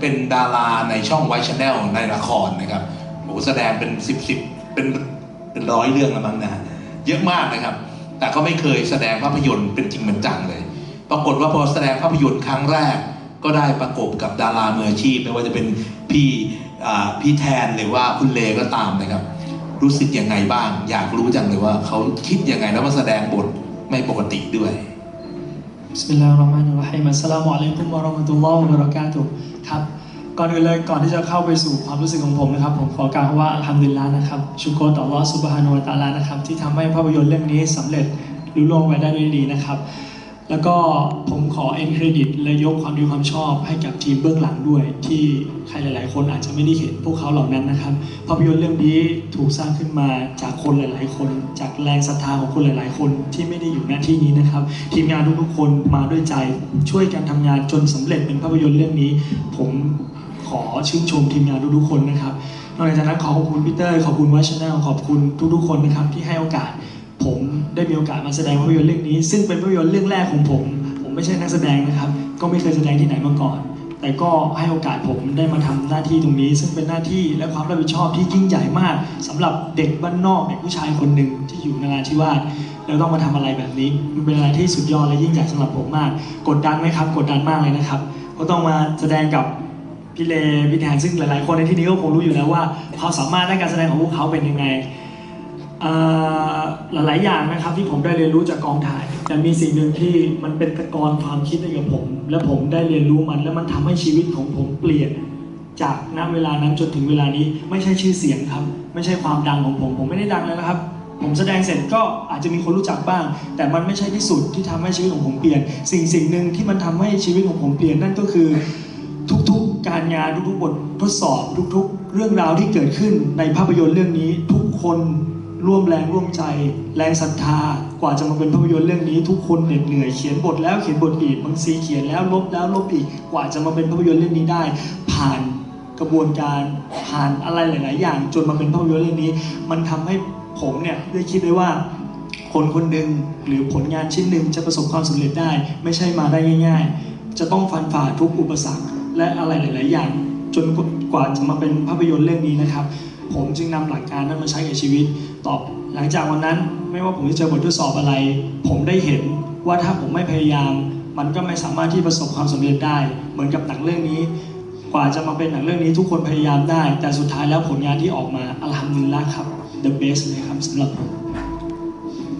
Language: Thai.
เป็นดาราในช่องไวชาแนลในละครนะครับโอ้แสดงเป็นสิบสิบเป็นเป็นร้อยเรื่องแล้วมั้งนะเยอะมากนะครับ แต่ก็ไม่เคยแสดงภาพยนตร์เป็นจริงเป็นจังเลย ปรากฏว่าพอแสดงภาพยนตร์ครั้งแรก ก็ได้ประกบกับดารามืออาชีพไม่ว่าจะเป็นพี่พี่แทนหรือว่าคุณเลก็ตามนะครับ รู้สึกยังไงบ้าง อยากรู้จังเลยว่าเขาคิดยังไงแล้วมาแสดงบทไม่ปกติด้วยบิสมิลลาฮิรเครับก่อนอื่นเลยก่อนที่จะเข้าไปสู่ความรู้สึกของผมนะครับ ผมขอกล่าวว่าอัลฮัมดุลิลลาห์นะครับชุกรต่อลอสุบฮานุตาลานะครับ ที่ทำให้ภาพยนตร์เรื่องนี้สำเร็จลุล่วงไปได้ด้วยดีนะครับ แล้วก็ผมขอเอ็นเครดิตและยกความดีความชอบให้กับทีมเบื้องหลังด้วย ที่ใครหลาย ๆ คนอาจจะไม่ได้เห็นพวกเขาเหล่านั้นนะครับภาพยนตร์เรื่องนี้ถูกสร้างขึ้นมาจากคนหลาย ๆ คน จากแรงศรัทธาของคนหลาย ๆ คนที่ไม่ได้อยู่หน้าที่นี้นะครับ ทีมงานทุก ๆ คนมาด้วยใจช่วยกันทำงานจนสำเร็จเป็นภาพยนตร์เรื่องนี้ ผมขอชื่นชมทีมงานทุก ๆ คนนะครับนอกจากนั้นขอขอบคุณพีเตอร์ขอบคุณวัชแนลขอบคุณทุก ๆ คนนะครับที่ให้โอกาส ได้มีโอกาสมาแสดงภาพยนตร์เรื่องนี้ ซึ่งเป็นภาพยนตร์เรื่องแรกของผม ผมไม่ใช่นักแสดงนะครับ ก็ไม่เคยแสดงที่ไหนมาก่อน แต่ก็ให้โอกาสผมได้มาทำหน้าที่ตรงนี้ ซึ่งเป็นหน้าที่และความรับผิดชอบที่ยิ่งใหญ่มากสำหรับเด็กบ้านนอกเด็กผู้ชายคนหนึ่งที่อยู่นราธิวาสแล้วต้องมาทำอะไรแบบนี้ มันเป็นอะไรที่สุดยอดและยิ่งใหญ่สำหรับผมมาก กดดันไหมครับ กดดันมากเลยนะครับก็ต้องมาแสดงกับพี่เลพี่แทนซึ่งหลาย ๆ คนในที่นี้ก็คงรู้อยู่แล้วว่าความสามารถด้านการแสดงของพวกเขาเป็นยังไง หลาย ๆ อย่างนะครับที่ผมได้เรียนรู้จากกองถ่าย แต่มีสิ่งหนึ่งที่มันเป็นตะกอนความคิดให้กับผม และผมได้เรียนรู้มัน และมันทำให้ชีวิตของผมเปลี่ยน จากณเวลานั้นจนถึงเวลานี้ไม่ใช่ชื่อเสียงครับ ไม่ใช่ความดังของผม ผมไม่ได้ดังเลยนะครับ ผมแสดงเสร็จก็อาจจะมีคนรู้จักบ้าง แต่มันไม่ใช่ที่สุดที่ทำให้ชีวิตของผมเปลี่ยน สิ่งสิ่งหนึ่งที่มันทำให้ชีวิตของผมเปลี่ยนนั่นก็คือทุกๆ การงานทุกๆบททดสอบทุก ๆ เรื่องราวที่เกิดขึ้นในภาพยนตร์เรื่องนี้ทุกคน ร่วมแรงร่วมใจ แรงศรัทธากว่าจะมาเป็นภาพยนตร์เรื่องนี้ทุกคนเหน็ดเหนื่อยเขียนบทแล้วเขียนบทอีกบางซีเขียนแล้วลบแล้วลบอีกกว่าจะมาเป็นภาพยนตร์เรื่องนี้ได้ ผ่านกระบวนการผ่านอะไรหลาย ๆ อย่าง จนมาเป็นภาพยนตร์เรื่องนี้ มันทำให้ผมเนี่ยได้คิดได้ว่าคนคนหนึ่งหรือผลงานชิ้นหนึ่งจะประสบความสำเร็จได้ ไม่ใช่มาได้ง่าย ๆ จะต้องฟันฝ่าทุกอุปสรรคและอะไรหลาย ๆ อย่าง จนกว่าจะมาเป็นภาพยนตร์เรื่องนี้นะครับ ผมจึงนำหลักการนั้นมาใช้กับชีวิตตอบหลังจากวันนั้น ไม่ว่าผมจะเจอบททดสอบอะไร ผมได้เห็นว่าถ้าผมไม่พยายาม มันก็ไม่สามารถที่ประสบความสำเร็จได้ เหมือนกับหนังเรื่องนี้ กว่าจะมาเป็นหนังเรื่องนี้ทุกคนพยายามได้ แต่สุดท้ายแล้วผลงานที่ออกมาอัลฮัมดุลิลละครับ the best เลยครับสำหรับผม